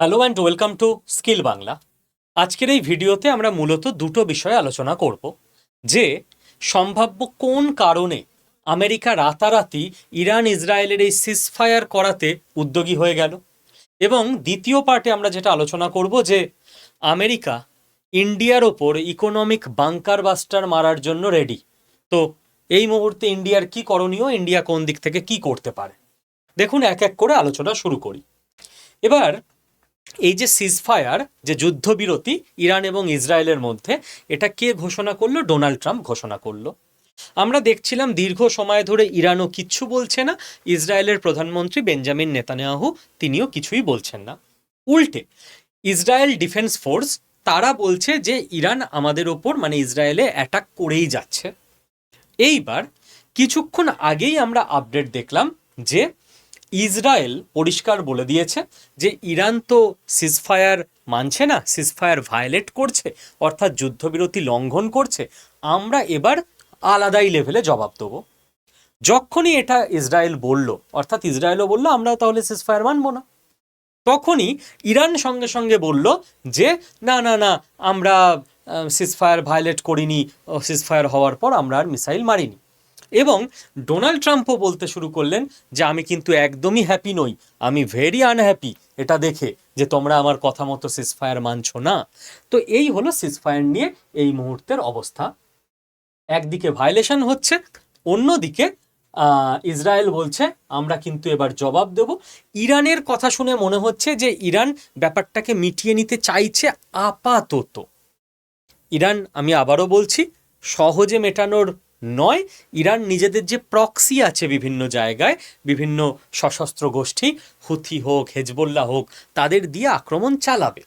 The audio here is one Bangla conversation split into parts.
Hello and welcome to Skill Bangla আজকের এই ভিডিওতে আমরা মূলত দুটো বিষয়ে আলোচনা করব, যে সম্ভাব্য কোন কারণে আমেরিকা রাতারাতি ইরান ইসরায়েলের এই সিসফায়ার করাতে উদ্যোগী হয়ে গেল এবং দ্বিতীয় পার্টে আমরা যেটা আলোচনা করব, যে আমেরিকা ইন্ডিয়ার ওপর ইকোনমিক বাংকার বাস্টার মারার জন্য রেডি তো এই মুহূর্তে ইন্ডিয়ার কি করণীয়, ইন্ডিয়া কোন দিক থেকে কি করতে পারে? দেখুন, এক এক করে আলোচনা শুরু করি। এবার এই যে সিজফায়ার যে যুদ্ধবিরতি ইরান এবং ইসরায়েলের মধ্যে, এটা কে ঘোষণা করল? ডোনাল্ড ট্রাম্প ঘোষণা করল। আমরা দেখছিলাম দীর্ঘ সময় ধরে ইরানও কিচ্ছু বলছে না। ইসরায়েলের প্রধানমন্ত্রী বেঞ্জামিন নেতানিয়াহু তিনিও কিছুই বলছেন না। উল্টে, ইসরায়েল ডিফেন্স ফোর্স, তারা বলছে যে ইরান আমাদের ওপর মানে ইসরায়েলে অ্যাটাক করেই যাচ্ছে। এইবার, কিছুক্ষণ আগেই আমরা আপডেট দেখলাম যে ইসরায়েল পরিষ্কার বলে দিয়েছে যে ইরান তো সিজফায়ার মানছে না সিজফায়ার ভায়োলেট করছে, অর্থাৎ যুদ্ধবিরতি লঙ্ঘন করছে। আমরা এবার আলাদাই লেভেলে জবাব দেবো। যখনই এটা ইসরায়েল বলল, অর্থাৎ ইসরায়েলও বলল আমরা তাহলে সিজফায়ার মানবো না। তখনই ইরান সঙ্গে সঙ্গে বলল যে, না না না, আমরা সিজফায়ার ভায়োলেট করিনি সিজফায়ার হওয়ার পর আমরা আর মিসাইল মারিনি। এবং ডোনাল্ড ট্রাম্পও বলতে শুরু করলেন যে, আমি কিন্তু একদমই হ্যাপি নই। আমি ভেরি আনহ্যাপি এটা দেখে যে, তোমরা আমার কথা মতো সিসফায়ার মানছো না। তো এই হলো সিসফায়ার নিয়ে এই মুহূর্তের অবস্থা। একদিকে ভায়োলেশন হচ্ছে, অন্যদিকে ইসরায়েল বলছে, আমরা কিন্তু এবার জবাব দেব। ইরানের কথা শুনে মনে হচ্ছে যে, ইরান ব্যাপারটাকে মিটিয়ে নিতে চাইছে আপাতত। ইরান, আমি আবারও বলছি, সহজে মেটানোর নয়, ইরান নিজেদের যে প্রক্সি আছে বিভিন্ন জায়গায়, বিভিন্ন সশস্ত্র গোষ্ঠী, হুথি হোক হেজবোল্লা হোক, তাদের দিয়ে আক্রমণ চালাবে।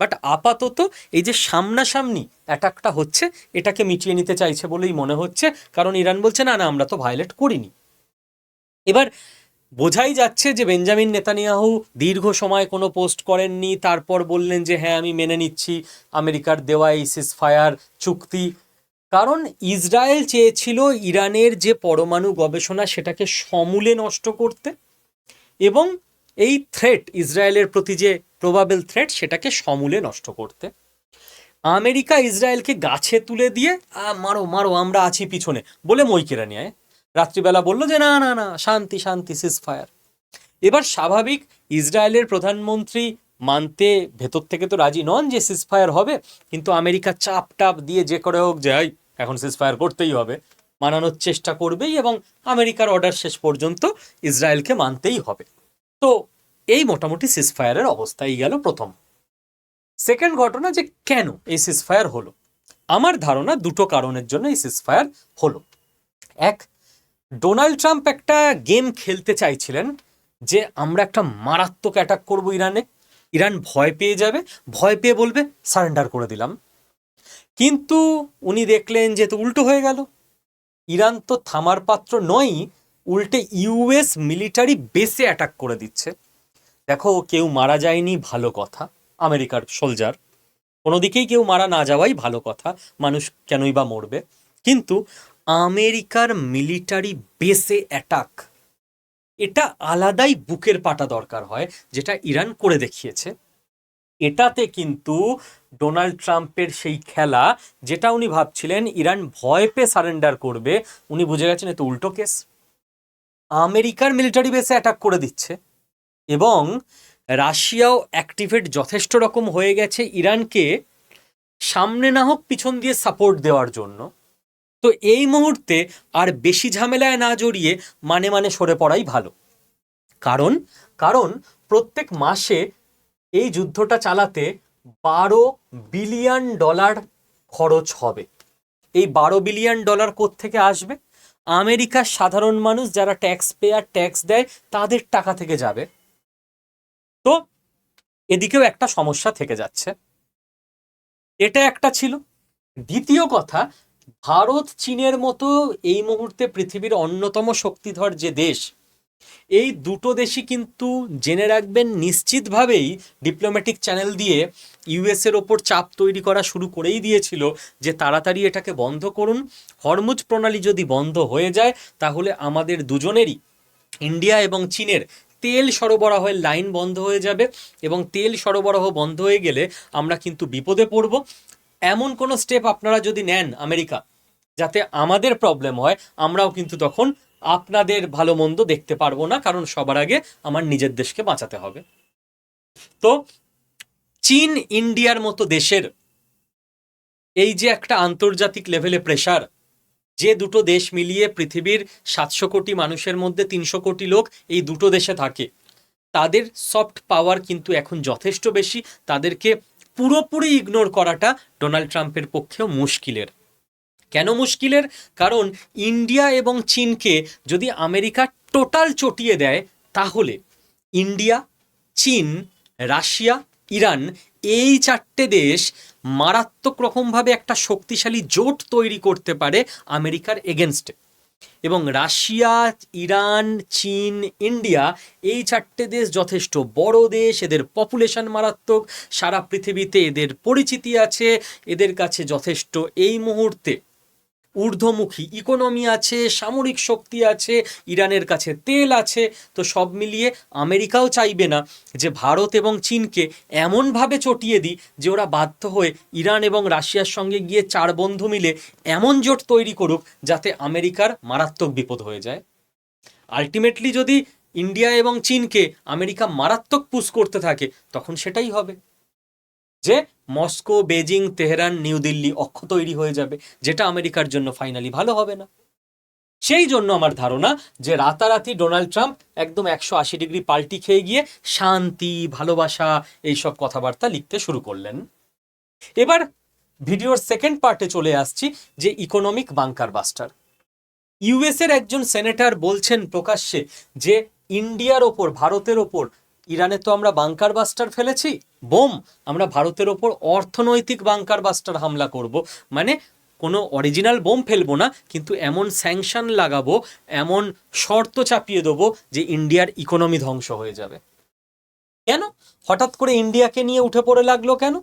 বাট আপাতত এই যে সামনাসামনি অ্যাটাকটা হচ্ছে, এটাকে মিটিয়ে নিতে চাইছে বলেই মনে হচ্ছে, কারণ ইরান বলছে, না না, আমরা তো ভায়োলেট করিনি। এবার বোঝাই যাচ্ছে যে বেঞ্জামিন নেতানিয়াহু দীর্ঘ সময় কোনো পোস্ট করেননি, তারপর বললেন যে হ্যাঁ আমি মেনে নিচ্ছি। আমেরিকার দেওয়া এই সিজফায়ার চুক্তি কারণ ইসরায়েল চেয়েছিল ইরানের যে পরমাণু গবেষণা সেটাকে সমূলে নষ্ট করতে এবং এই থ্রেট ইসরায়েলের প্রতি যে প্রবাবেল থ্রেট সেটাকে সমূলে নষ্ট করতে। আমেরিকা ইসরায়েলকে গাছে তুলে দিয়ে মারো মারো আমরা আছি পিছনে বলে মই কেড়ে নিয়ে রাত্রিবেলা বলল যে না না না শান্তি শান্তি সিজ ফায়ার এবার স্বাভাবিক ইসরায়েলের প্রধানমন্ত্রী মানতে ভেতর থেকে তো রাজি নন যে সিজফায়ার হবে। কিন্তু আমেরিকা চাপ টাপ দিয়ে যে করে হোক যে "এই, এখন সিজফায়ার করতেই হবে। মানানোর চেষ্টা করবেই এবং আমেরিকার অর্ডার শেষ পর্যন্ত ইসরায়েলকে মানতেই হবে। তো এই মোটামুটি সিজফায়ারের অবস্থাই গেল প্রথম। সেকেন্ড ঘটনা যে কেন এই সিজফায়ার হলো? আমার ধারণা দুটো কারণের জন্য এই সিজফায়ার হলো। এক, ডোনাল্ড ট্রাম্প একটা গেম খেলতে চাইছিলেন যে আমরা একটা মারাত্মক অ্যাটাক করব ইরানে। ইরান ভয় পেয়ে যাবে। ভয় পেয়ে বলবে সারেন্ডার করে দিলাম। কিন্তু উনি দেখলেন যে তো উল্টো হয়ে গেল। ইরান তো থামার পাত্র নয়ই, উল্টে ইউএস মিলিটারি বেসে অ্যাটাক করে দিচ্ছে। দেখো, কেউ মারা যায়নি, ভালো কথা, আমেরিকার সোলজার। কোনো দিকেই কেউ মারা না যাওয়াই ভালো কথা, মানুষ কেনই বা মরবে। কিন্তু আমেরিকার মিলিটারি বেসে অ্যাটাক, এটা আলাদাই বুকের পাটা দরকার হয়, যেটা ইরান করে দেখিয়েছে। এটাতে কিন্তু ডোনাল্ড ট্রাম্পের সেই খেলা, যেটা উনি ভাবছিলেন ইরান ভয় পেয়ে সারেন্ডার করবে, উনি বুঝে গেছেন এ তো উল্টো কেস। আমেরিকার মিলিটারি বেসে অ্যাটাক করে দিচ্ছে এবং রাশিয়াও অ্যাক্টিভেট যথেষ্ট রকম হয়ে গেছে ইরানকে, সামনে না হোক পিছন দিয়ে সাপোর্ট দেওয়ার জন্য। তো এই মুহূর্তে আর বেশি ঝামেলায় না জড়িয়ে মানে মানে সরে পড়াই ভালো। কারণ কারণ প্রত্যেক মাসে এই যুদ্ধটা চালাতে বারো বিলিয়ন ডলার খরচ হবে। এই বারো বিলিয়ন ডলার থেকে আসবে? আমেরিকার সাধারণ মানুষ যারা ট্যাক্স পেয়ার ট্যাক্স দেয়, তাদের টাকা থেকে যাবে। তো এদিকেও একটা সমস্যা থেকে যাচ্ছে। এটা একটা ছিল। দ্বিতীয় কথা, ভারত, চীনের মতো এই মুহূর্তে পৃথিবীর অন্যতম শক্তিধর যে দেশ এই দুটো দেশই কিন্তু জেনে রাখবেন নিশ্চিতভাবেই ডিপ্লোম্যাটিক চ্যানেল দিয়ে ইউএসের ওপর চাপ তৈরি করা শুরু করেই দিয়েছিল যে তাড়াতাড়ি এটাকে বন্ধ করুন। হরমুজ প্রণালী যদি বন্ধ হয়ে যায়, তাহলে আমাদের দুজনেরই, ইন্ডিয়া এবং চীনের, তেল সরবরাহের লাইন বন্ধ হয়ে যাবে এবং তেল সরবরাহ বন্ধ হয়ে গেলে আমরা কিন্তু বিপদে পড়ব। এমন কোনো স্টেপ আপনারা যদি নেন আমেরিকা, যাতে আমাদের প্রবলেম হয়, আমরাও কিন্তু তখন আপনাদের ভালো মন্দ দেখতে পারব না, কারণ সবার আগে আমার নিজের দেশকে বাঁচাতে হবে। তো চীন ইন্ডিয়ার মতো দেশের এই যে একটা আন্তর্জাতিক লেভেলে প্রেশার যে দুটো দেশ মিলিয়ে পৃথিবীর সাতশো কোটি মানুষের মধ্যে তিনশো কোটি লোক এই দুটো দেশে থাকে, তাদের সফট পাওয়ার কিন্তু এখন যথেষ্ট বেশি, তাদেরকে পুরোপুরি ইগনোর করাটা ডোনাল্ড ট্রাম্পের পক্ষেও মুশকিলের। কেন মুশকিলের? কারণ ইন্ডিয়া এবং চীনকে যদি আমেরিকা টোটাল চটিয়ে দেয়, তাহলে ইন্ডিয়া, চীন, রাশিয়া, ইরান এই চারটে দেশ মারাত্মক রকমভাবে একটা শক্তিশালী জোট তৈরি করতে পারে আমেরিকার এগেনস্টে এবং রাশিয়া, ইরান, চীন, ইন্ডিয়া এই চারটে দেশ যথেষ্ট বড় দেশ, এদের পপুলেশন মারাত্মক, সারা পৃথিবীতে এদের পরিচিতি আছে, এদের কাছে যথেষ্ট এই মুহূর্তে। ঊর্ধ্বমুখী। ইকোনমি আছে, সামরিক শক্তি আছে, ইরানের কাছে তেল আছে, তো সব মিলিয়ে আমেরিকাও চাইবে না যে ভারত এবং চীনকে এমনভাবে চটিয়ে দিই যে ওরা বাধ্য হয়ে ইরান এবং রাশিয়ার সঙ্গে গিয়ে চার বন্ধু মিলে এমন জোট তৈরি করুক যাতে আমেরিকার মারাত্মক বিপদ হয়ে যায়। আলটিমেটলি যদি ইন্ডিয়া এবং চীনকে আমেরিকা মারাত্মক পুশ করতে থাকে, তখন সেটাই হবে। যে Moscow Beijing Tehran, New Delhi অক্ষ তৈরি হয়ে যাবে, যেটা আমেরিকার জন্য ফাইনালি ভালো হবে না। সেই জন্য আমার ধারণা যে রাতারাতি ডোনাল্ড ট্রাম্প একদম একশো আশি ডিগ্রি পাল্টি খেয়ে গিয়ে শান্তি, ভালোবাসা এইসব কথাবার্তা লিখতে শুরু করলেন। এবার ভিডিওর সেকেন্ড পার্টে চলে আসছি যে ইকোনমিক বাংকার বাস্টার ইউএসের একজন সেনেটর বলছেন প্রকাশ্যে যে ইন্ডিয়ার ওপর, ভারতের ওপর ইরানে তো আমরা বাংকার বাস্টার ফেলেছি। বোম, আমরা ভারতের ওপর অর্থনৈতিক বাংকার বাস্টার হামলা করব। মানে কোনো অরিজিনাল বোম ফেলব না, কিন্তু এমন স্যাংশন লাগাবো, এমন শর্ত চাপিয়ে দেবো যে ইন্ডিয়ার ইকোনমি ধ্বংস হয়ে যাবে। কেন? হঠাৎ করে ইন্ডিয়াকে নিয়ে উঠে পড়ে লাগল কেন?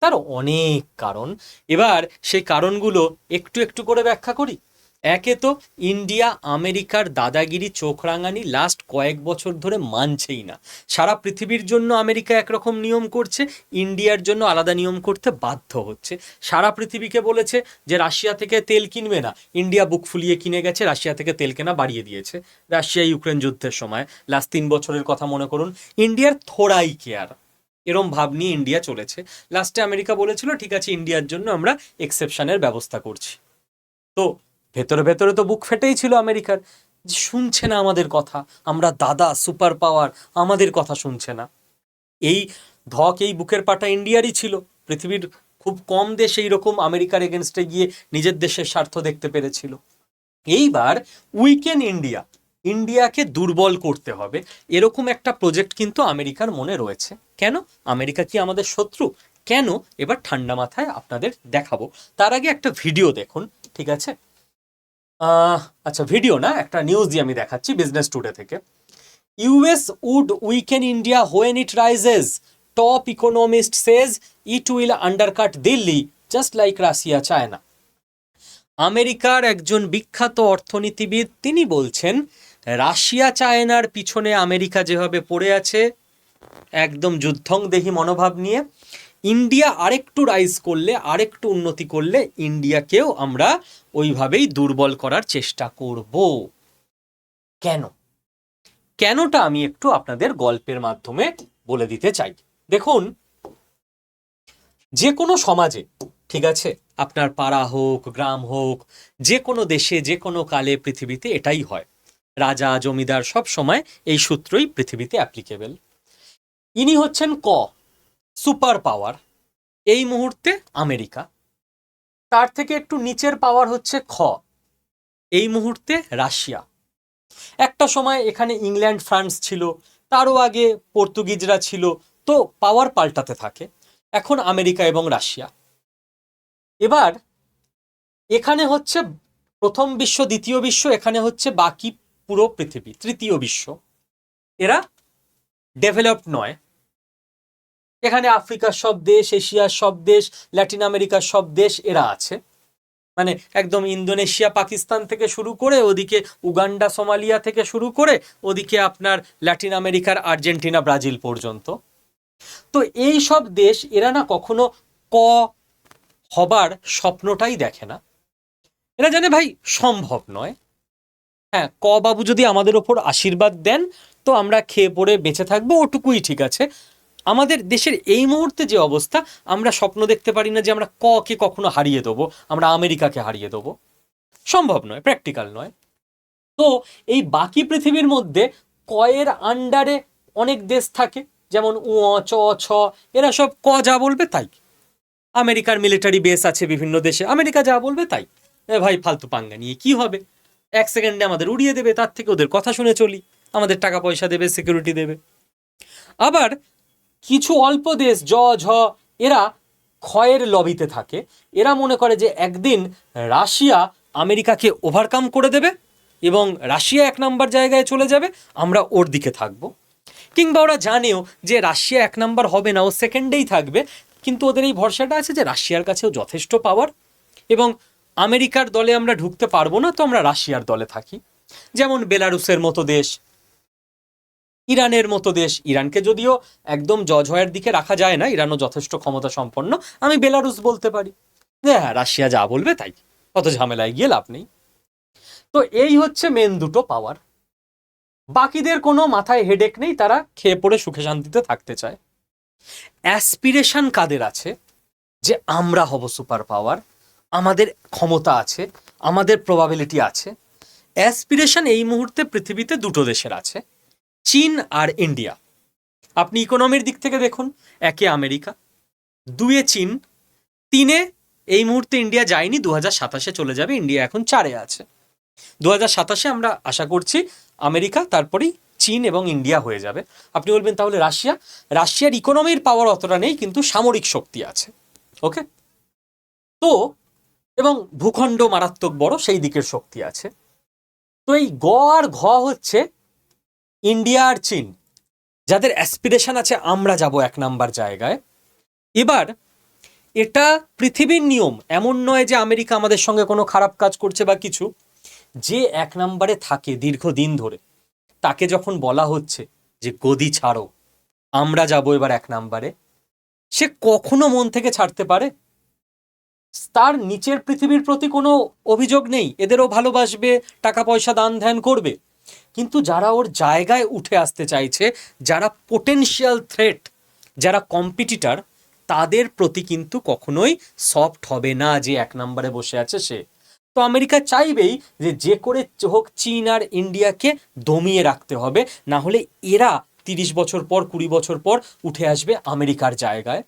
তার অনেক কারণ। এবার সেই কারণগুলো একটু একটু করে ব্যাখ্যা করি। একে তো ইন্ডিয়া, আমেরিকার দাদাগিরি চোখ রাঙানি লাস্ট কয়েক বছর ধরে মানছেই না। সারা পৃথিবীর জন্য আমেরিকা একরকম নিয়ম করছে, ইন্ডিয়ার জন্য আলাদা নিয়ম করতে বাধ্য হচ্ছে। সারা পৃথিবীকে বলেছে যে রাশিয়া থেকে তেল কিনবে না। ইন্ডিয়া বুক ফুলিয়ে কিনে গেছে, রাশিয়া থেকে তেল কেনা বাড়িয়ে দিয়েছে। রাশিয়া ইউক্রেন যুদ্ধের সময়। লাস্ট তিন বছরের কথা মনে করুন, ইন্ডিয়ার থোড়াই কেয়ার। এরম ভাব নিয়ে ইন্ডিয়া চলেছে। লাস্টে আমেরিকা বলেছিল, ঠিক আছে, ইন্ডিয়ার জন্য আমরা এক্সেপশনের ব্যবস্থা করছি। তো ভেতরে ভেতরে তো বুক ফেটেই ছিল আমেরিকার। যে শুনছে না আমাদের কথা। আমরা দাদা, সুপার পাওয়ার, আমাদের কথা শুনছে না। এই ধক এই বুকের পাটা ইন্ডিয়ারই ছিল। পৃথিবীর খুব কম দেশ এইরকম আমেরিকার এগেনস্টে গিয়ে নিজের দেশের স্বার্থ দেখতে পেরেছিল। এইবার উইকেন ইন্ডিয়া। ইন্ডিয়াকে দুর্বল করতে হবে। এরকম একটা প্রজেক্ট কিন্তু আমেরিকার মনে রয়েছে। কেন? আমেরিকা কি আমাদের শত্রু? কেন? এবার ঠান্ডা মাথায় আপনাদের দেখাবো। তার আগে একটা ভিডিও দেখুন, ঠিক আছে? আচ্ছা ভিডিও না, একটা নিউজ দিয়ে আমি দেখাচ্ছি বিজনেস টুডে থেকে। US would weaken India when it rises top economist says it will undercut Delhi just like Russia China আমেরিকার একজন বিখ্যাত অর্থনীতিবিদ, তিনি বলছেন, রাশিয়া, চায়নার পিছনে আমেরিকা যেভাবে পড়ে আছে, একদম যুদ্ধং দেহি মনোভাব নিয়ে ইন্ডিয়া আরেকটু রাইজ করলে, আরেকটু উন্নতি করলে ইন্ডিয়াকেও আমরা ওইভাবেই দুর্বল করার চেষ্টা করব। কেন? কেনটা আমি একটু আপনাদের গল্পের মাধ্যমে বলে দিতে চাই। দেখুন, যে কোনো সমাজে, ঠিক আছে, আপনার পাড়া হোক, গ্রাম হোক, যে কোনো দেশে, যে কোনো কালে পৃথিবীতে এটাই হয়। রাজা, জমিদার সব সময় এই সূত্রই পৃথিবীতে অ্যাপ্লিকেবল ইনি হচ্ছেন ক। সুপার পাওয়ার, এই মুহূর্তে আমেরিকা। তার থেকে একটু নিচের পাওয়ার হচ্ছে খ, এই মুহূর্তে রাশিয়া। একটা সময় এখানে ইংল্যান্ড, ফ্রান্স ছিল, তারও আগে পর্তুগিজরা ছিল, তো পাওয়ার পাল্টাতে থাকে। এখন আমেরিকা এবং রাশিয়া। এবার এখানে হচ্ছে প্রথম বিশ্ব, দ্বিতীয় বিশ্ব, এখানে হচ্ছে বাকি পুরো পৃথিবী, তৃতীয় বিশ্ব। এরা ডেভেলপড নয়। এখানে আফ্রিকার সব দেশ, এশিয়ার সব দেশ, ল্যাটিন আমেরিকার সব দেশ এরা আছে। মানে একদম ইন্দোনেশিয়া, পাকিস্তান থেকে শুরু করে, ওদিকে উগান্ডা, সোমালিয়া থেকে শুরু করে, ওদিকে আপনার ল্যাটিন আমেরিকার আর্জেন্টিনা, ব্রাজিল পর্যন্ত। তো এই সব দেশ এরা না কখনো ক হবার স্বপ্নটাই দেখে না। এরা জানে ভাই সম্ভব নয়। হ্যাঁ ক বাবু যদি আমাদের ওপর আশীর্বাদ দেন, তো আমরা খেয়ে পড়ে বেঁচে থাকব, ওটুকুই ঠিক আছে। আমাদের দেশের এই মুহূর্তে যে অবস্থা, আমরা স্বপ্ন দেখতে পারি না যে আমরা ক কে কখনো হারিয়ে দেবো, আমরা আমেরিকাকে হারিয়ে দেবো। সম্ভব নয় প্র্যাকটিক্যাল নয়। তো এই বাকি পৃথিবীর মধ্যে কয়ের আন্ডারে অনেক দেশ থাকে, যেমন উ চ ছ, এরা সব ক যা বলবে তাই। আমেরিকার মিলিটারি বেস আছে বিভিন্ন দেশে, আমেরিকা যা বলবে তাই। ভাই, ফালতু পাঙ্গা নিয়ে কি হবে? এক সেকেন্ডে আমাদের উড়িয়ে দেবে, তার থেকে ওদের কথা শুনে চলি। আমাদের টাকা পয়সা দেবে সিকিউরিটি দেবে। আবার কিছু অল্প দেশ জ ঝ, এরা ক্ষয়ের লবিতে থাকে। এরা মনে করে যে একদিন রাশিয়া আমেরিকাকে ওভারকাম করে দেবে এবং রাশিয়া এক নাম্বার জায়গায় চলে যাবে, আমরা ওর দিকে থাকব। কিংবা ওরা জানেও যে রাশিয়া এক নাম্বার হবে না, ও সেকেন্ডেই থাকবে, কিন্তু ওদের এই ভরসাটা আছে যে রাশিয়ার কাছেও যথেষ্ট পাওয়ার এবং আমেরিকার দলে আমরা ঢুকতে পারব না, তো আমরা রাশিয়ার দলে থাকি। যেমন বেলারুসের মতো দেশ ইরানের মতো দেশ। ইরানকে যদিও একদম জজয়ের দিকে রাখা যায় না, ইরানও যথেষ্ট ক্ষমতা সম্পন্ন। আমি বেলারুস বলতে পারি। হ্যাঁ রাশিয়া যা বলবে তাই। অত ঝামেলায় গিয়ে লাভ নেই। তো এই হচ্ছে মেন দুটো পাওয়ার বাকিদের কোনো মাথায় হেডেক নেই, তারা খেয়ে পড়ে সুখে শান্তিতে থাকতে চায়। অ্যাসপিরেশন কাদের আছে? যে আমরা হব সুপার পাওয়ার আমাদের ক্ষমতা আছে, আমাদের প্রবাবিলিটি আছে। অ্যাসপিরেশন এই মুহূর্তে পৃথিবীতে দুটো দেশের আছে। চীন আর ইন্ডিয়া। আপনি ইকোনমির দিক থেকে দেখুন, একে আমেরিকা, দুয়ে চীন, তিনে এই মুহূর্তে ইন্ডিয়া যায়নি দু হাজার সাতাশে চলে যাবে, ইন্ডিয়া এখন চারে আছে। দু হাজার সাতাশে আমরা আশা করছি আমেরিকা, তারপরেই চীন এবং ইন্ডিয়া হয়ে যাবে। আপনি বলবেন, তাহলে রাশিয়া? রাশিয়ার ইকোনমির পাওয়ার অতটা নেই, কিন্তু সামরিক শক্তি আছে। ওকে তো, এবং ভূখণ্ড মারাত্মক বড়, সেই দিকের শক্তি আছে। তো এই গ আর ঘ হচ্ছে ইন্ডিয়া আর চীন, যাদের অ্যাসপিরেশন আছে আমরা যাব এক নাম্বার জায়গায়। এবার, এটা পৃথিবীর নিয়ম, এমন নয় যে আমেরিকা আমাদের সঙ্গে কোনো খারাপ কাজ করছে বা কিছু। যে এক নম্বরে থাকে দীর্ঘদিন ধরে, তাকে যখন বলা হচ্ছে যে গদি ছাড়ো, আমরা যাব এবার এক নাম্বারে, সে কখনো মন থেকে ছাড়তে পারে? তার নিচের পৃথিবীর প্রতি কোনো অভিযোগ নেই, এদেরও ভালোবাসবে, টাকা পয়সা দান ধ্যান করবে। কিন্তু যারা ওর জায়গায় উঠে আসতে চাইছে, যারা পোটেনশিয়াল থ্রেট যারা কম্পিটিটার তাদের প্রতি কিন্তু কখনোই সফট হবে না যে এক নম্বরে বসে আছে সে। তো আমেরিকা চাইবেই যে যে করে হোক চীন আর ইন্ডিয়াকে দমিয়ে রাখতে হবে, না হলে এরা তিরিশ বছর পর, কুড়ি বছর পর উঠে আসবে আমেরিকার জায়গায়।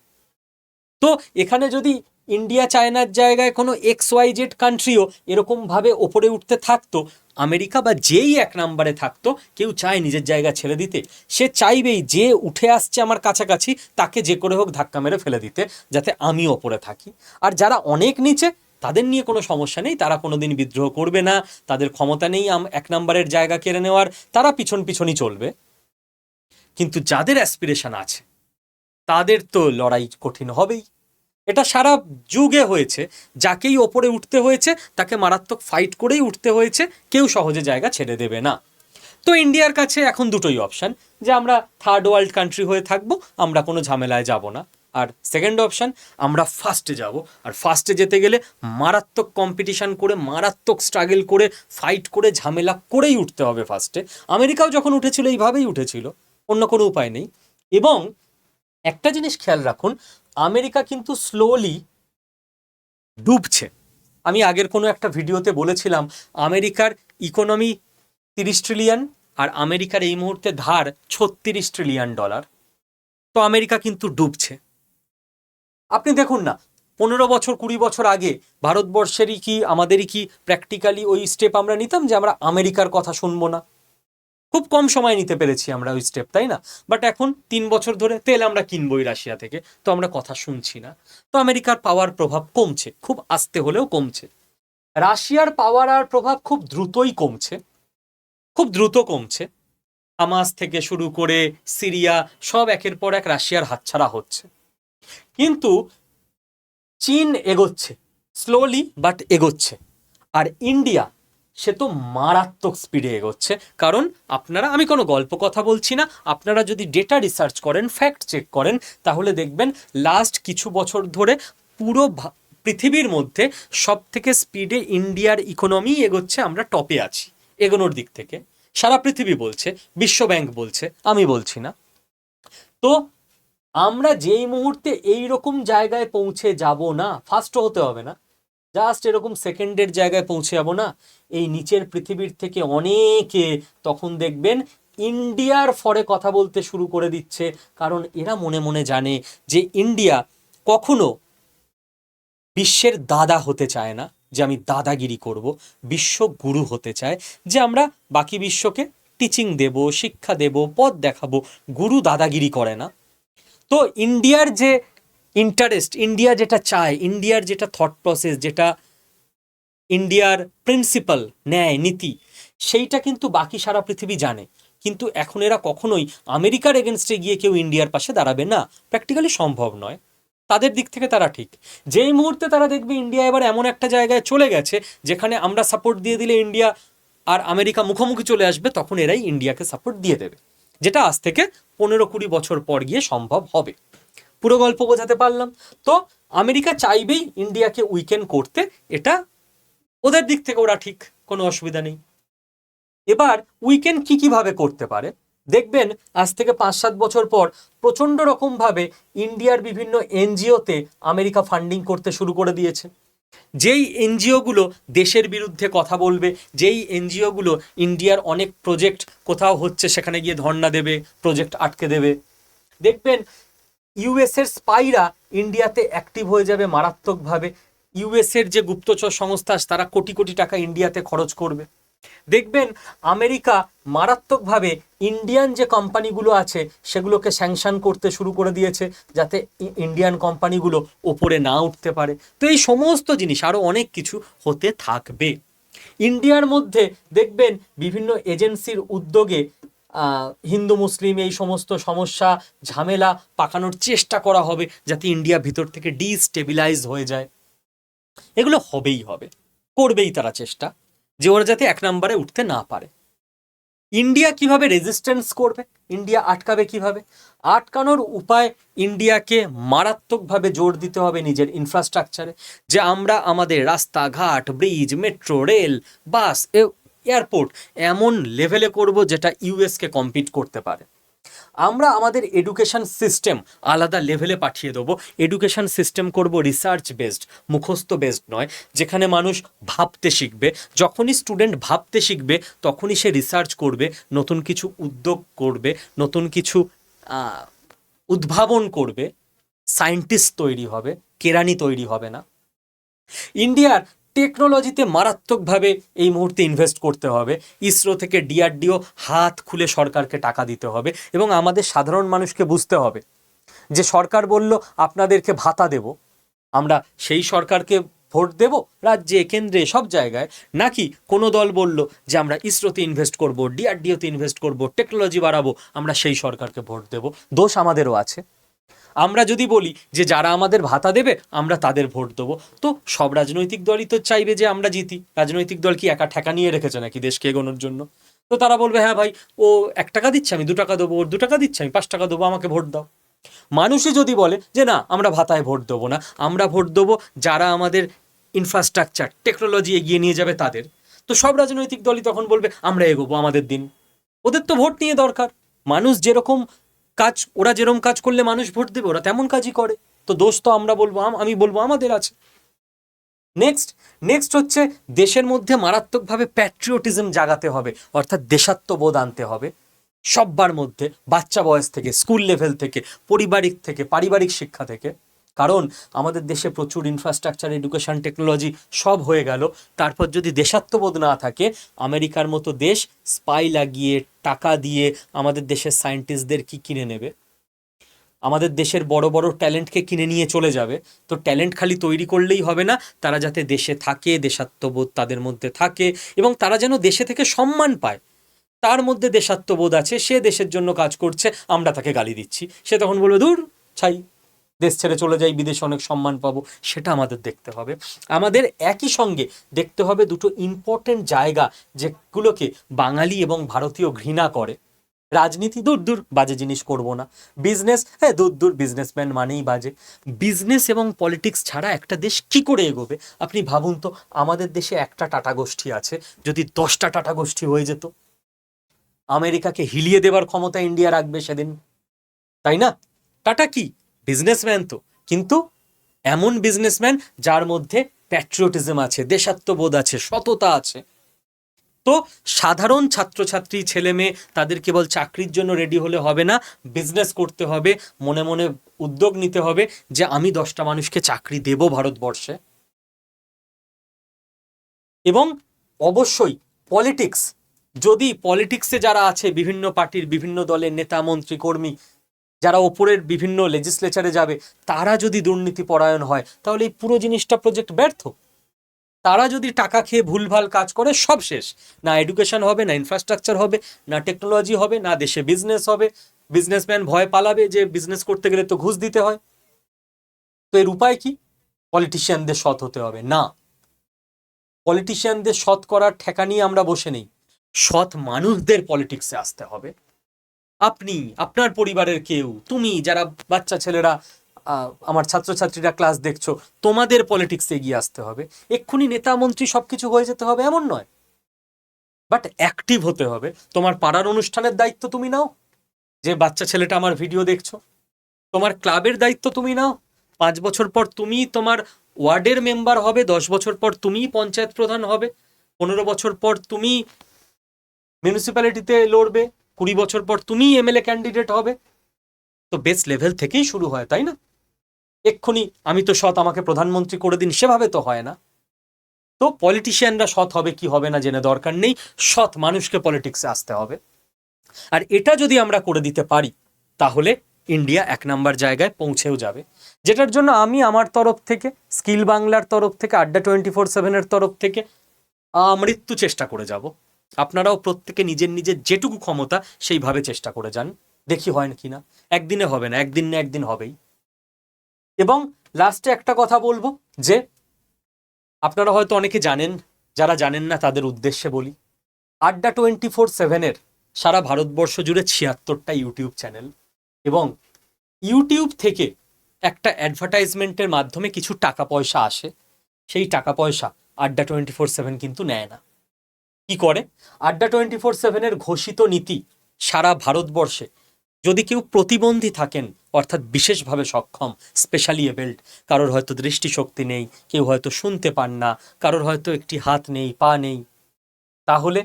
তো এখানে যদি ইন্ডিয়া, চায়নার জায়গায় কোনো এক্স ওয়াই জেড কান্ট্রিও এরকমভাবে ওপরে উঠতে থাকতো আমেরিকা বা যেই এক নাম্বারে থাকতো, কেউ চায় নিজের জায়গা ছেড়ে দিতে। সে চাইবেই যে উঠে আসছে আমার কাছাকাছি, তাকে যে করে হোক ধাক্কা মেরে ফেলে দিতে, যাতে আমি ওপরে থাকি। আর যারা অনেক নিচে, তাদের নিয়ে কোনো সমস্যা নেই। তারা কোনোদিন বিদ্রোহ করবে না। তাদের ক্ষমতা নেই এক নম্বরের জায়গা কেড়ে নেওয়ার। তারা পিছন পিছনই চলবে। কিন্তু যাদের অ্যাসপিরেশন আছে, তাদের তো লড়াই কঠিন হবেই। এটা সারা যুগে হয়েছে। যাকেই ওপরে উঠতে হয়েছে, তাকে মারাত্মক ফাইট করেই উঠতে হয়েছে, কেউ সহজে জায়গা ছেড়ে দেবে না। তো ইন্ডিয়ার কাছে এখন দুটোই অপশান যে আমরা থার্ড ওয়ার্ল্ড কান্ট্রি হয়ে থাকব, আমরা কোনো ঝামেলায় যাব না। আর সেকেন্ড অপশান আমরা ফার্স্টে যাব। আর ফার্স্টে যেতে গেলে মারাত্মক কম্পিটিশন করে, মারাত্মক স্ট্রাগল করে ফাইট করে, ঝামেলা করেই উঠতে হবে ফার্স্টে আমেরিকাও যখন উঠেছিল, এইভাবেই উঠেছিল। অন্য কোনো উপায় নেই। এবং একটা জিনিস খেয়াল রাখুন আমেরিকা কিন্তু স্লোলি ডুবছে। আমি আগের কোনো একটা ভিডিওতে বলেছিলাম, আমেরিকার ইকোনমি তিরিশ ট্রিলিয়ন আর আমেরিকার এই মুহূর্তে ধার ছত্রিশ ট্রিলিয়ন ডলার তো আমেরিকা কিন্তু ডুবছে। আপনি দেখুন না, পনেরো বছর, কুড়ি বছর আগে ভারতবর্ষেরই কি, আমাদেরই কি প্র্যাকটিক্যালি ওই স্টেপ আমরা নিতাম যে আমরা আমেরিকার কথা শুনব না? খুব কম সময় নিতে পেরেছি আমরা ওই স্টেপ তাই না? বাট এখন তিন বছর ধরে তেল আমরা কিনবই রাশিয়া থেকে, তো আমরা কথা শুনছি না। তো আমেরিকার পাওয়ার প্রভাব কমছে, খুব আস্তে হলেও কমছে। রাশিয়ার পাওয়ার আর প্রভাব খুব দ্রুতই কমছে, খুব দ্রুত কমছে। হামাস থেকে শুরু করে সিরিয়া, সব একের পর এক রাশিয়ার হাতছাড়া হচ্ছে। কিন্তু চীন এগোচ্ছে স্লোলি বাট এগোচ্ছে। আর ইন্ডিয়া সে তো মারাত্মক স্পিডে এগোচ্ছে। কারণ আপনারা, আমি কোনো গল্প কথা বলছি না, আপনারা যদি ডেটা রিসার্চ করেন ফ্যাক্ট চেক করেন, তাহলে দেখবেন লাস্ট কিছু বছর ধরে পুরো পৃথিবীর মধ্যে সব থেকে স্পিডে ইন্ডিয়ার ইকোনমি এগোচ্ছে, আমরা টপে আছি, এগোনোর দিক থেকে। সারা পৃথিবী বলছে, বিশ্ব ব্যাংক বলছে, আমি বলছি না। তো আমরা যেই মুহূর্তে এই রকম জায়গায় পৌঁছে যাব না ফার্স্ট হতে হবে না। জাস্ট এরকম সেকেন্ডের জায়গায় পৌঁছে যাব না। এই নিচের পৃথিবীর থেকে অনেকে তখন দেখবেন ইন্ডিয়ার ফরে কথা বলতে শুরু করে দিচ্ছে। কারণ এরা মনে মনে জানে যে ইন্ডিয়া কখনো বিশ্বের দাদা হতে চায় না, যে আমি দাদাগিরি করব, বিশ্ব গুরু হতে চায়, যে আমরা বাকি বিশ্বকে টিচিং দেব, শিক্ষা দেব, পথ দেখাবো, গুরু দাদাগিরি করে না। তো ইন্ডিয়ার যে ইন্টারেস্ট ইন্ডিয়া যেটা চায় ইন্ডিয়ার যেটা থট প্রসেস যেটা ইন্ডিয়ার প্রিন্সিপাল ন্যায়, নীতি, সেইটা কিন্তু বাকি সারা পৃথিবী জানে। কিন্তু এখন এরা কখনোই আমেরিকার এগেনস্টে গিয়ে কেউ ইন্ডিয়ার পাশে দাঁড়াবে না। প্র্যাকটিক্যালি সম্ভব নয়। তাদের দিক থেকে তারা ঠিক। যেই মুহূর্তে তারা দেখবে ইন্ডিয়া এবার এমন একটা জায়গায় চলে গেছে, যেখানে আমরা সাপোর্ট দিয়ে দিলে ইন্ডিয়া আর আমেরিকা মুখোমুখি চলে আসবে, তখন এরাই ইন্ডিয়াকে সাপোর্ট দিয়ে দেবে। যেটা আজ থেকে পনেরো কুড়ি বছর পর গিয়ে সম্ভব হবে। পুরো গল্প বোঝাতে পারলাম। তো আমেরিকা চাইবেই ইন্ডিয়াকে উইকেন করতে, এটা ওদের দিক থেকে ওরা ঠিক, কোনো অসুবিধা নেই। এবার উইকেন্ড কি কীভাবে করতে পারে? দেখবেন, আজ থেকে পাঁচ সাত বছর পর প্রচণ্ড রকমভাবে ইন্ডিয়ার বিভিন্ন এনজিওতে আমেরিকা ফান্ডিং করতে শুরু করে দিয়েছে। যেই এনজিওগুলো দেশের বিরুদ্ধে কথা বলবে, যেই এনজিওগুলো ইন্ডিয়ার অনেক প্রজেক্ট কোথাও হচ্ছে সেখানে গিয়ে ধর্ণা দেবে প্রজেক্ট আটকে দেবে। দেখবেন ইউএসের স্পাইরা ইন্ডিয়াতে অ্যাক্টিভ হয়ে যাবে মারাত্মকভাবে। ইউএসের যে গুপ্তচর সংস্থা, তারা কোটি কোটি টাকা ইন্ডিয়াতে খরচ করবে। দেখবেন, আমেরিকা মারাত্মকভাবে ইন্ডিয়ান যে কোম্পানিগুলো আছে, সেগুলোকে স্যাংশন করতে শুরু করে দিয়েছে, যাতে ইন্ডিয়ান কোম্পানিগুলো ওপরে না উঠতে পারে। তো এই সমস্ত জিনিস আরও অনেক কিছু হতে থাকবে। ইন্ডিয়ার মধ্যে দেখবেন, বিভিন্ন এজেন্সির উদ্যোগে হিন্দু, মুসলিম এই সমস্ত সমস্যা, ঝামেলা পাকানোর চেষ্টা করা হবে যাতে ইন্ডিয়া ভিতর থেকে ডিস্টেবিলাইজ হয়ে যায়। এগুলো হবেই হবে, করবেই তারা চেষ্টা, যে ওরা যাতে এক নম্বরে উঠতে না পারে। ইন্ডিয়া কীভাবে রেজিস্ট্যান্স করবে? ইন্ডিয়া আটকাবে কীভাবে? আটকানোর উপায় ইন্ডিয়াকে মারাত্মকভাবে জোর দিতে হবে নিজের ইনফ্রাস্ট্রাকচারে যে আমরা আমাদের রাস্তাঘাট bridge metro rail bus airport এমন লেভেলে করব যেটা ইউএসকে কম্পিট করতে পারে। আমরা আমাদের এডুকেশন সিস্টেম আলাদা লেভেলে পাঠিয়ে দেবো। এডুকেশন সিস্টেম করব রিসার্চ বেসড মুখস্থ বেসড নয়, যেখানে মানুষ ভাবতে শিখবে। যখনই স্টুডেন্ট ভাবতে শিখবে, তখনই সে রিসার্চ করবে, নতুন কিছু উদ্যোগ করবে, নতুন কিছু উদ্ভাবন করবে। সায়েন্টিস্ট তৈরি হবে, কেরানি তৈরি হবে না। ইন্ডিয়ার টেকনোলজিতে মারাত্মকভাবে এই মুহূর্তে ইনভেস্ট করতে হবে। ইসরো থেকে ডিআরডিও হাত খুলে সরকারকে টাকা দিতে হবে এবং আমাদের সাধারণ মানুষকে বুঝতে হবে যে সরকার বলল, আপনাদেরকে ভাতা দেব। আমরা সেই সরকারকে ভোট দেব, রাজ্যে, কেন্দ্রে, সব জায়গায়। নাকি কোনো দল বলল যে, আমরা ইসরোতে ইনভেস্ট করব, ডিআরডিওতে ইনভেস্ট করব, টেকনোলজি বাড়াবো, আমরা সেই সরকারকে ভোট দেব। দোষ আমাদেরও আছে। আমরা যদি বলি যে যারা আমাদের ভাতা দেবে, আমরা তাদের ভোট দেবো। তো সব রাজনৈতিক দলই তো চাইবে যে আমরা জিতি। রাজনৈতিক দল কি একা ঠেকা নিয়ে রেখেছে নাকি দেশকে এগোনোর জন্য? তো তারা বলবে হ্যাঁ ভাই, ও এক টাকা দিচ্ছে, আমি দু টাকা দেবো, ওর দু টাকা দিচ্ছে, আমি পাঁচ টাকা দেবো, আমাকে ভোট দাও। মানুষই যদি বলে যে, না, আমরা ভাতায় ভোট দেবো না, আমরা ভোট দেবো যারা আমাদের ইনফ্রাস্ট্রাকচার টেকনোলজি এগিয়ে নিয়ে যাবে তাদের। তো সব রাজনৈতিক দলই তখন বলবে, আমরা এগোবো আমাদের দিন। ওদের তো ভোট নিয়ে দরকার। মানুষ যেরকম কাজ, ওরা যেরম কাজ করলে মানুষ ভোট দেবে, ওরা তেমন কাজই করে। তো দোষ তো আমরা বলব, আম- বলব আমাদের আছে। নেক্সট নেক্সট হচ্ছে দেশের মধ্যে মারাত্মকভাবে প্যাট্রিয়টিজম জাগাতে হবে, অর্থাৎ দেশাত্মবোধ আনতে হবে। সব্বার মধ্যে, বাচ্চা বয়স থেকে স্কুল লেভেল থেকে, পরিবারিক থেকে, পারিবারিক শিক্ষা থেকে। কারণ আমাদের দেশে প্রচুর ইনফ্রাস্ট্রাকচার এডুকেশন টেকনোলজি সব হয়ে গেল। তারপর যদি দেশাত্মবোধ না থাকে, আমেরিকার মতো দেশ স্পাই লাগিয়ে, টাকা দিয়ে আমাদের দেশের সায়েন্টিস্টদের কি কিনে নেবে? আমাদের দেশের বড় বড় ট্যালেন্টকে কিনে নিয়ে চলে যাবে। তো ট্যালেন্ট খালি তৈরি করলেই হবে না, তারা যাতে দেশে থাকে, দেশাত্মবোধ তাদের মধ্যে থাকে, এবং তারা যেন দেশে থেকে সম্মান পায়। তার মধ্যে দেশাত্মবোধ আছে, সে দেশের জন্য কাজ করছে, আমরা তাকে গালি দিচ্ছি। সে তখন বলবে দূর ছাই। দেশ ছেড়ে চলে যাই, বিদেশে অনেক সম্মান পাবো, সেটা আমাদের দেখতে হবে। আমাদের একই সঙ্গে দেখতে হবে দুটো ইম্পর্টেন্ট জায়গা যেগুলোকে বাঙালি এবং ভারতীয় ঘৃণা করে। রাজনীতি দূর দূর বাজে জিনিস করব না। বিজনেস হ্যাঁ দূর দূর বিজনেসম্যান মানেই বাজে। বিজনেস এবং পলিটিক্স ছাড়া একটা দেশ কি করে এগোবে? আপনি ভাবুন তো, আমাদের দেশে একটা টাটা গোষ্ঠী আছে, যদি দশটা টাটা গোষ্ঠী হয়ে যেত। আমেরিকাকে হিলিয়ে দেবার ক্ষমতা ইন্ডিয়া রাখবে সেদিন। তাই না? টাটা কি? বিজনেসম্যান তো। কিন্তু এমন বিজনেসম্যান যার মধ্যে প্যাট্রিয়টিজম আছে, দেশাত্মবোধ আছে, সততা আছে। তো সাধারণ ছাত্রছাত্রী, ছেলে মেয়ে তাদের কেবল চাকরির জন্য রেডি হলে হবে না বিজনেস করতে হবে, মনে মনে উদ্যোগ নিতে হবে যে আমি দশটা মানুষকে চাকরি দেব ভারতবর্ষে। এবং অবশ্যই পলিটিক্স যদি পলিটিক্সে যারা আছে, বিভিন্ন পার্টির বিভিন্ন দলের নেতা, মন্ত্রী, কর্মী যারা ওপরের বিভিন্ন লেজিসলেচারে যাবে, তারা যদি দুর্নীতি পরায়ণ হয়, তাহলে এই পুরো জিনিসটা প্রজেক্ট ব্যর্থ। তারা যদি টাকা খেয়ে ভুলভাল কাজ করে, সব শেষ। না এডুকেশন হবে, না ইনফ্রাস্ট্রাকচার হবে, না টেকনোলজি হবে, না দেশে বিজনেস হবে। বিজনেসম্যান ভয় পালাবে যে বিজনেস করতে গেলে তো ঘুষ দিতে হয়। তো এর উপায় কি? পলিটিশিয়ানদের সৎ হতে হবে। না। পলিটিশিয়ানদের সৎ করার ঠেকা নিয়ে আমরা বসে নেই। সৎ মানুষদের পলিটিক্সে আসতে হবে। আপনি, আপনার পরিবারের কেউ, তুমি যারা বাচ্চা ছেলেরা আমার ছাত্রছাত্রীরা ক্লাস দেখছ, তোমাদের পলিটিক্সে এগিয়ে আসতে হবে। এক্ষুনি নেতা, মন্ত্রী সব কিছু হয়ে যেতে হবে, এমন নয়। বাট অ্যাক্টিভ হতে হবে। তোমার পাড়ার অনুষ্ঠানের দায়িত্ব তুমি নাও। যে বাচ্চা ছেলেটা আমার ভিডিও দেখছ, তোমার ক্লাবের দায়িত্ব তুমি নাও। পাঁচ বছর পর তুমি তোমার ওয়ার্ডের মেম্বার হবে, দশ বছর পর তুমিই পঞ্চায়েত প্রধান হবে, পনেরো বছর পর তুমি মিউনিসিপ্যালিটিতে লড়বে। কুড়ি বছর পর তুমি এমএলএ ক্যান্ডিডেট হবে। তো বেস লেভেল থেকেই শুরু হয় তাই না? এক্ষুনি আমি তো সৎ আমাকে প্রধানমন্ত্রী করে দিন সেভাবে তো হয় না। তো পলিটিশিয়ানরা সৎ হবে কি হবে না জেনে দরকার নেই সৎ মানুষকে পলিটিক্সে আসতে হবে। আর এটা যদি আমরা করে দিতে পারি তাহলে ইন্ডিয়া এক নাম্বার জায়গায় পৌঁছেও যাবে। যেটার জন্য আমি আমার তরফ থেকে স্কিল বাংলার তরফ থেকে আড্ডা টোয়েন্টি ফোর সেভেনের তরফ থেকে আহ, মৃত্যু চেষ্টা করে যাব। আপনারাও প্রত্যেকে নিজের নিজের যেটুকু ক্ষমতা সেইভাবে চেষ্টা করে যান। দেখি হয় কি না। একদিনে হবে না, একদিন না একদিন হবেই। এবং লাস্টে একটা কথা বলব যে, আপনারা হয়তো অনেকে জানেন, যারা জানেন না তাদের উদ্দেশ্যে বলি। আড্ডা টোয়েন্টি ফোর সেভেনের সারা ভারতবর্ষ জুড়ে ছিয়াত্তরটা ইউটিউব চ্যানেল এবং ইউটিউব থেকে একটা অ্যাডভার্টাইজমেন্টের মাধ্যমে কিছু টাকা পয়সা আসে। সেই টাকা পয়সা আড্ডা টোয়েন্টি ফোর সেভেন কিন্তু নেয় না। কি করে? আড্ডা টোয়েন্টি ফোর সেভেনের ঘোষিত নীতি সারা ভারতবর্ষে যদি কেউ প্রতিবন্ধী থাকেন, অর্থাৎ বিশেষভাবে সক্ষম স্পেশালি এবেল্ড কারোর হয়তো দৃষ্টিশক্তি নেই, কেউ হয়তো শুনতে পান না, কারোর হয়তো একটি হাত নেই, পা নেই, তাহলে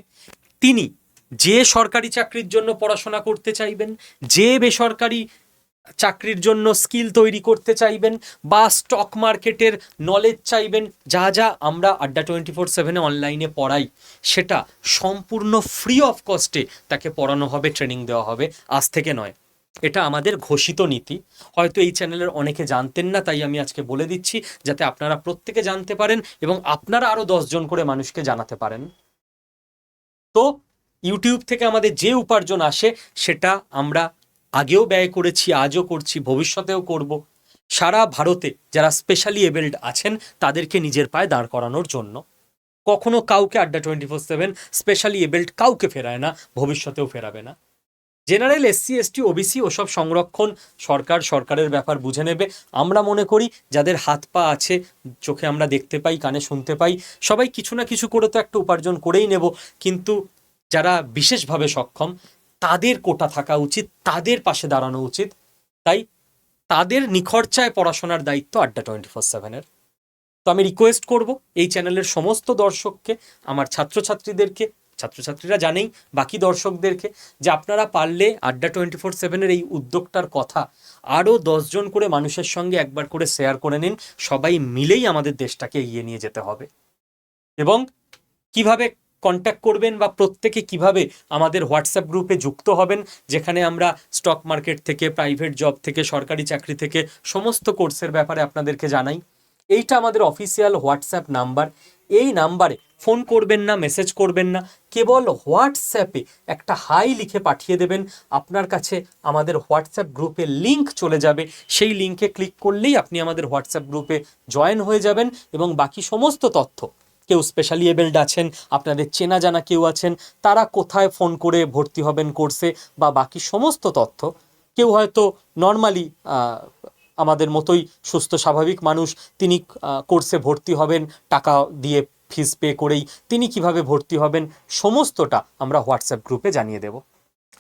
তিনি যে সরকারি চাকরির জন্য পড়াশোনা করতে চাইবেন, যে বেসরকারি চাকরির জন্য স্কিল তৈরি করতে চাইবেন বা স্টক মার্কেটের নলেজ চাইবেন, যা যা আমরা আড্ডা টোয়েন্টি ফোর সেভেনে অনলাইনে পড়াই, সেটা সম্পূর্ণ ফ্রি অফ কস্টে তাকে পড়ানো হবে ট্রেনিং দেওয়া হবে, আজ থেকে নয়। এটা আমাদের ঘোষিত নীতি। হয়তো এই চ্যানেলের অনেকে জানতেন না, তাই আমি আজকে বলে দিচ্ছি, যাতে আপনারা প্রত্যেকে জানতে পারেন এবং আপনারা আরও দশজন করে মানুষকে জানাতে পারেন। তো ইউটিউব থেকে আমাদের যে উপার্জন আসে, সেটা আমরা আগেও ব্যয় করেছি, আজও করছি, ভবিষ্যতেও করব। সারা ভারতে যারা স্পেশালি এবেল্ড আছেন, তাদেরকে নিজের পায়ে দাঁড় করানোর জন্য। কখনো কাউকে আড্ডা twenty four seven specially abled কাউকে ফেরায় না, ভবিষ্যতেও ফেরাবে না। জেনারেল এসসি এসটি ওবিসি ওসব সংরক্ষণ সরকার সরকারের ব্যাপার বুঝে নেবে। আমরা মনে করি যাদের হাত পা আছে, চোখে আমরা দেখতে পাই, কানে শুনতে পাই, সবাই কিছু না কিছু করে তো একটা উপার্জন করেই নেব। কিন্তু যারা বিশেষভাবে সক্ষম তাদের কোটা থাকা উচিত, তাদের পাশে দাঁড়ানো উচিত। তাই তাদের নিখরচায় পড়াশোনার দায়িত্ব আড্ডা টোয়েন্টি ফোর সেভেনের তো আমি রিকোয়েস্ট করব এই চ্যানেলের সমস্ত দর্শককে, আমার ছাত্রছাত্রীদেরকে, ছাত্রছাত্রীরা জানেই, বাকি দর্শকদেরকে, যে আপনারা পারলে আড্ডা টোয়েন্টি ফোর সেভেনের এই উদ্যোগটার কথা আরও দশজন করে মানুষের সঙ্গে একবার করে শেয়ার করে নিন। সবাই মিলেই আমাদের দেশটাকে এগিয়ে নিয়ে যেতে হবে। এবং কীভাবে কন্ট্যাক্ট করবেন বা প্রত্যেকে কীভাবে আমাদের হোয়াটসঅ্যাপ গ্রুপে যুক্ত হবেন, যেখানে আমরা স্টক মার্কেট থেকে প্রাইভেট জব থেকে, সরকারি চাকরি থেকে সমস্ত কোর্সের ব্যাপারে আপনাদেরকে জানাই। এইটা আমাদের অফিসিয়াল হোয়াটসঅ্যাপ নাম্বার এই নাম্বারে ফোন করবেন না মেসেজ করবেন না, কেবল হোয়াটসঅ্যাপে একটা হাই লিখে পাঠিয়ে দেবেন। আপনার কাছে আমাদের হোয়াটসঅ্যাপ গ্রুপে লিংক চলে যাবে। সেই লিংকে ক্লিক করলেই আপনি আমাদের হোয়াটসঅ্যাপ গ্রুপে জয়েন হয়ে যাবেন এবং বাকি সমস্ত তথ্য কেউ স্পেশালি এবেলড আছেন, আপনাদের চেনা জানা কেউ আছেন, তারা কোথায় ফোন করে ভর্তি হবেন কোর্সে বা বাকি সমস্ত তথ্য, কেউ হয়তো নর্মালি আমাদের মতোই সুস্থ স্বাভাবিক মানুষ, তিনি কোর্সে ভর্তি হবেন, টাকা দিয়ে ফিস পে করেই তিনি কীভাবে ভর্তি হবেন, সমস্তটা আমরা হোয়াটসঅ্যাপ গ্রুপে জানিয়ে দেব।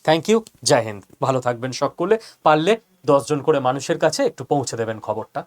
থ্যাংক ইউ জয় হিন্দ। ভালো থাকবেন সকলে, পারলে দশজন করে মানুষের কাছে একটু পৌঁছে দেবেন খবরটা।